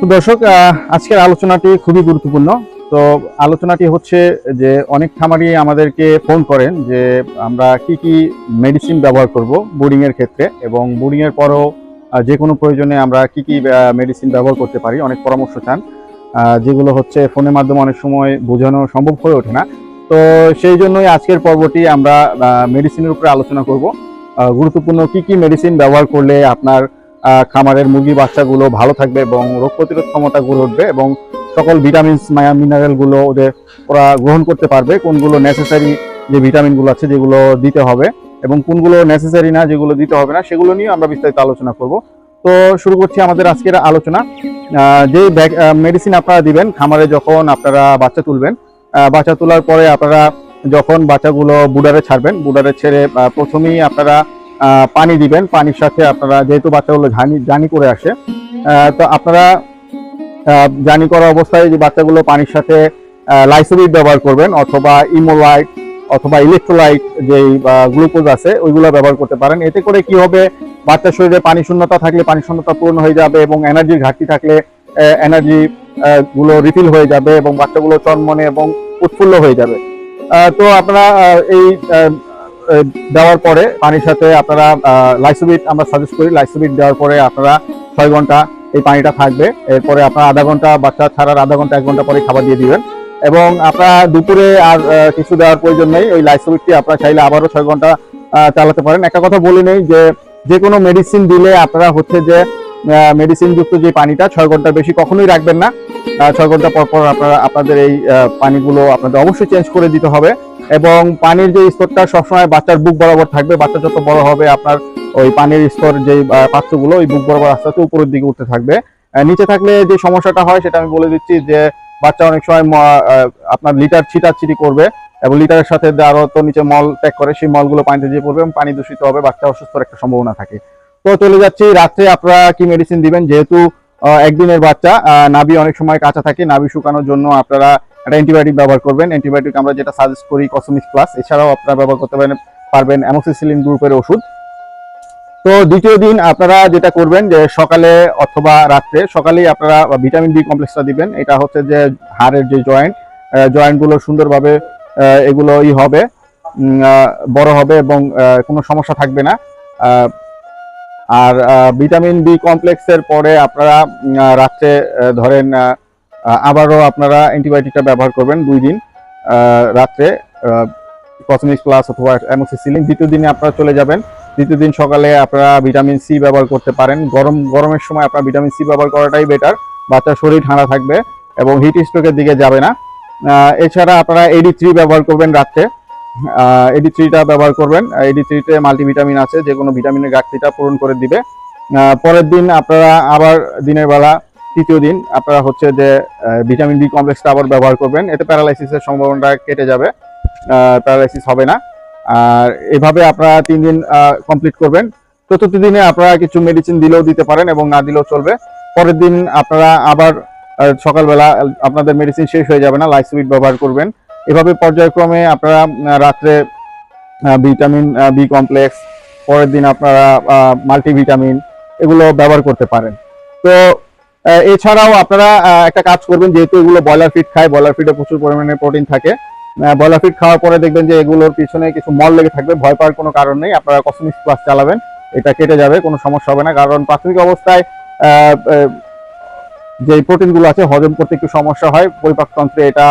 তো দর্শক আজকের আলোচনাটি খুবই গুরুত্বপূর্ণ। তো আলোচনাটি হচ্ছে যে অনেক খামারি আমাদেরকে ফোন করেন যে আমরা কি কি মেডিসিন ব্যবহার করব বোর্ডিং এর ক্ষেত্রে এবং বোর্ডিং এর পরও যে কোনো প্রয়োজনে আমরা কি কি মেডিসিন ব্যবহার করতে পারি। অনেক পরামর্শ চান যেগুলো হচ্ছে ফোনের মাধ্যমে অনেক সময় বোঝানো সম্ভব হয়ে ওঠে না। তো সেই জন্যই আজকের পর্বটি আমরা মেডিসিনের উপরে আলোচনা করব। গুরুত্বপূর্ণ কি কি মেডিসিন ব্যবহার করলে আপনার খামারের মুরগি বাচ্চাগুলো ভালো থাকবে এবং রোগ প্রতিরোধ ক্ষমতা গড়ে উঠবে এবং সকল ভিটামিনস, মায়া মিনারেলগুলো ওদের ওরা গ্রহণ করতে পারবে। কোনগুলো নেসেসারি যে ভিটামিনগুলো আছে যেগুলো দিতে হবে এবং কোনগুলো নেসেসারি না যেগুলো দিতে হবে না সেগুলো নিয়ে আমরা বিস্তারিত আলোচনা করব। তো শুরু করছি আমাদের আজকের আলোচনা। যে মেডিসিন আপনারা দিবেন, খামারে যখন আপনারা বাচ্চা তুলবেন বাচ্চা তোলার পরে আপনারা যখন বাচ্চাগুলো বুডারে ছাড়বেন, বুডারে ছেড়ে প্রথমেই আপনারা পানি দিবেন। পানির সাথে আপনারা যেহেতু বাচ্চাগুলো জানি জানি করে আসে তো আপনারা জানি করা অবস্থায় যে বাচ্চাগুলো পানির সাথে লাইসোবিট ব্যবহার করবেন অথবা ইমোলাইট অথবা ইলেকট্রোলাইট যেই গ্লুকোজ আছে, ওইগুলো ব্যবহার করতে পারেন। এতে করে কি হবে, বাচ্চার শরীরে পানি শূন্যতা থাকলে পানি শূন্যতা পূরণ হয়ে যাবে এবং এনার্জির ঘাটতি থাকলে এনার্জি গুলো রিফিল হয়ে যাবে এবং বাচ্চাগুলো চনমনে এবং উৎফুল্ল হয়ে যাবে। তো আপনারা এই দেওয়ার পরে পানির সাথে আপনারা লাইসোবিট আমরা সাজেস্ট করি লাইসোবিট দেওয়ার পরে আপনারা ছয় ঘণ্টা এই পানিটা থাকবে। এরপরে আপনারা আধা ঘণ্টা বাচ্চা ছাড়ার আধা ঘণ্টা, এক ঘণ্টা পরে খাবার দিয়ে দিবেন। এবং আপনারা দুপুরে আর কিছু দেওয়ার প্রয়োজন নেই। ওই লাইসোবিটটি আপনারা চাইলে আবারও ছয় ঘণ্টা চালাতে পারেন। একটা কথা বলে নেই যে যে কোনো মেডিসিন দিলে আপনারা হচ্ছে যে মেডিসিন যুক্ত যে পানিটা ছয় ঘণ্টার বেশি কখনোই রাখবেন না। ছয় ঘণ্টা পর পর আপনারা, আপনাদের এই পানিগুলো আপনাদের অবশ্যই চেঞ্জ করে দিতে হবে। এবং পানির যে স্তরটা সবসময় বাচ্চার বুক বরাবর থাকবে, বাচ্চা যত বড় হবে আপনার ওই পানির স্তর যে পাত্রগুলো ওই বুক বরাবর আস্তে আস্তে উপরের দিকে উঠতে থাকবে। নিচে থাকলে যে সমস্যাটা হয় সেটা আমি বলে দিচ্ছি যে বাচ্চা অনেক সময় আপনার লিটার ছিটাছিটি করবে এবং লিটারের সাথে আরও তো নিচে মল ত্যাগ করে, সেই মলগুলো পানিতে দিয়ে পড়বে এবং পানি দূষিত হবে, বাচ্চা অসুস্থর একটা সম্ভাবনা থাকে। তো চলে যাচ্ছি, রাত্রে আপনারা কি মেডিসিন দিবেন? যেহেতু একদিনের বাচ্চা নাভি অনেক সময় কাঁচা থাকে, নাভি শুকানোর জন্য আপনারা একটা অ্যান্টিবায়োটিক ব্যবহার করবেন। অ্যান্টিবায়োটিক আমরা যেটা সাজেস্ট করি কসমিক্স প্লাস এছাড়াও আপনারা ব্যবহার করতে পারেন পারবেন অ্যামোক্সিসিলিন গ্রুপের ওষুধ। তো দ্বিতীয় দিন আপনারা যেটা করবেন যে সকালে অথবা রাত্রে সকালেই আপনারা ভিটামিন বি কমপ্লেক্সটা দিবেন। এটা হচ্ছে যে হাড়ের যে জয়েন্ট জয়েন্টগুলো সুন্দরভাবে আহ, এগুলো ই হবে বড় হবে এবং কোনো সমস্যা থাকবে না। আর ভিটামিন বি কমপ্লেক্সের পরে আপনারা রাত্রে ধরেন আবারও আপনারা অ্যান্টিবায়োটিকটা ব্যবহার করবেন দুই দিন রাত্রে কসমিক্স প্লাস অথবা অ্যামোক্সিসিলিন দ্বিতীয় দিনে আপনারা চলে যাবেন। দ্বিতীয় দিন সকালে আপনারা ভিটামিন সি ব্যবহার করতে পারেন। গরম, গরমের সময় আপনারা ভিটামিন সি ব্যবহার করাটাই বেটার বাচ্চার শরীর ঠান্ডা থাকবে এবং হিট স্ট্রোকের দিকে যাবে না। এছাড়া আপনারা এডি থ্রি ব্যবহার করবেন রাত্রে। এডি থ্রিটা ব্যবহার করবেন। এডি থ্রিতে মাল্টিভিটামিন আছে যে কোনো ভিটামিনের ঘাটতিটা পূরণ করে দিবে। পরের দিন আপনারা আবার দিনের বেলা তৃতীয় দিন আপনারা হচ্ছে যে ভিটামিন বি কমপ্লেক্সটা আবার ব্যবহার করবেন। এতে প্যারালাইসিসের সম্ভাবনাটা কেটে যাবে। প্যারালাইসিস হবে না। আর এভাবে আপনারা তিন দিন কমপ্লিট করবেন। চতুর্থ দিনে আপনারা কিছু মেডিসিন দিলেও দিতে পারেন এবং না দিলেও চলবে। পরের দিন আপনারা আবার সকালবেলা আপনাদের মেডিসিন শেষ হয়ে যাবে না লাইসোবিট ব্যবহার করবেন। এভাবে পর্যায়ক্রমে আপনারা রাত্রে ভিটামিন বি কমপ্লেক্স, পরের দিন আপনারা মাল্টিভিটামিন এগুলো ব্যবহার করতে পারেন। তো এছাড়াও আপনারা একটা কাজ করবেন, যেহেতু এগুলো ব্রয়লার ফিড খায় ব্রয়লার ফিডে প্রচুর পরিমাণে প্রোটিন থাকে। ব্রয়লার ফিড খাওয়ার পরে দেখবেন যে এগুলোর পিছনে কিছু মল লেগে থাকবে, ভয় পাওয়ার কোনো কারণ নেই। আপনারা কসমিক্স প্লাস চালাবেন, এটা কেটে যাবে, কোনো সমস্যা হবে না। কারণ প্রাথমিক অবস্থায় যে প্রোটিনগুলো আছে, হজম করতে একটু সমস্যা হয়। পরিপাকতন্ত্রে এটা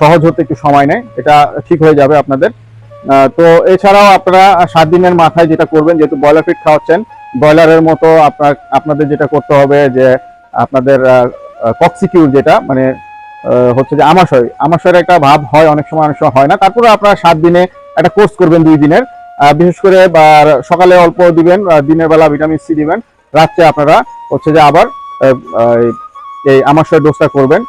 সহজ হতে একটু সময় নেয়। এটা ঠিক হয়ে যাবে আপনাদের। তো এছাড়াও আপনারা সাত দিনের মাথায় যেটা করবেন, যেহেতু ব্রয়লার ফিড খাওয়াচ্ছেন ব্রয়লারের মতো আপনার, আপনাদের যেটা করতে হবে যে আপনাদের কক্সিকিউর যেটা মানে হচ্ছে যে আমাশয়, আমাশয়ের একটা ভাব হয়, অনেক সময় অনেক সময় হয় না। তারপরে আপনারা সাত দিনে একটা কোর্স করবেন দুই দিনের। বিশেষ করে সকালে অল্প দিবেন দিনের বেলা ভিটামিন সি দিবেন। রাত্রে আপনারা হচ্ছে যে আবার এই আমাশয়ের ডোজটা করবেন।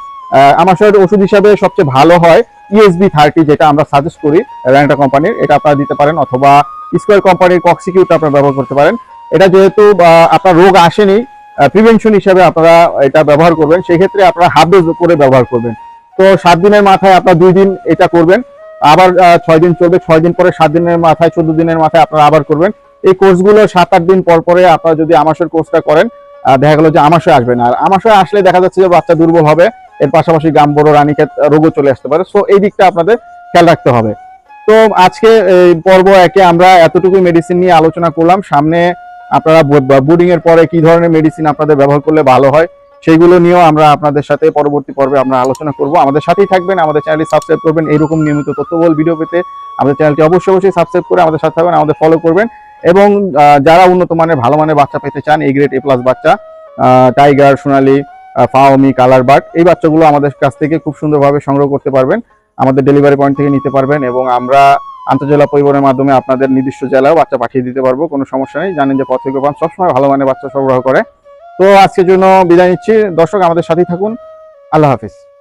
আমাশয়ের ওষুধ হিসাবে সবচেয়ে ভালো হয় ইএসবি থার্টি যেটা আমরা সাজেস্ট করি র্যান্টা কোম্পানির এটা আপনারা দিতে পারেন, অথবা স্কোয়ার কোম্পানির কক্সিকিউটা আপনারা ব্যবহার করতে পারেন। এটা যেহেতু আপনার রোগ আসেনি প্রিভেনশন হিসেবে আপনারা এটা ব্যবহার করবেন। সেই ক্ষেত্রে আপনারা হাফ ডোজ করে ব্যবহার করবেন। তো সাত দিনের মাথায় আপনার দুই দিন এটা করবেন। আবার ছয় দিন চলবে। ছয় দিন পরে সাত দিনের মাথায়, চোদ্দ দিনের মাথায় আপনারা আবার করবেন। এই কোর্সগুলো সাত আট দিন পর পরে আপনারা যদি আমাশের কোর্সটা করেন দেখা গেলো যে আমাশয় আসবে না। আর আমাশয় আসলে দেখা যাচ্ছে যে বাচ্চা দুর্বল হবে। এর পাশাপাশি গাম্বর, রানীক্ষেত রোগও চলে আসতে পারে। সো এই দিকটা আপনাদের খেয়াল রাখতে হবে। তো আজকে এই পর্ব একে আমরা এতটুকু মেডিসিন নিয়ে আলোচনা করলাম। সামনে আপনারা বুডিং এর পরে কি ধরনের মেডিসিন আপনাদের ব্যবহার করলে ভালো হয়, সেইগুলো নিয়েও আমরা আপনাদের সাথে পরবর্তী পর্বে আমরা আলোচনা করব। আমাদের সাথেই থাকবেন, আমাদের চ্যানেলটি সাবস্ক্রাইব করবেন, এইরকম নিয়মিত তথ্যবল ভিডিও পেতে আমাদের চ্যানেলটি অবশ্যই অবশ্যই সাবস্ক্রাইব করে আমাদের সাথে থাকবেন, আমাদের ফলো করবেন এবং যারা উন্নত মানের, ভালো মানের বাচ্চা পেতে চান এই গ্রেড এ প্লাস বাচ্চা টাইগার সোনালি ফাওমি কালার বার্ড এই বাচ্চাগুলো আমাদের কাছ থেকে খুব সুন্দরভাবে সংগ্রহ করতে পারবেন, আমাদের ডেলিভারি পয়েন্ট থেকে নিতে পারবেন এবং আমরা আন্তর্জেলা পরিবহনের মাধ্যমে আপনাদের নির্দিষ্ট জেলায় বাচ্চা পাঠিয়ে দিতে পারব, কোনো সমস্যা নেই। জানেন যে পথে পান সবসময় ভালো মানের বাচ্চা সরবরাহ করে। তো আজকের জন্য বিদায় নিচ্ছি। দর্শক, আমাদের সাথেই থাকুন। আল্লাহ হাফিজ।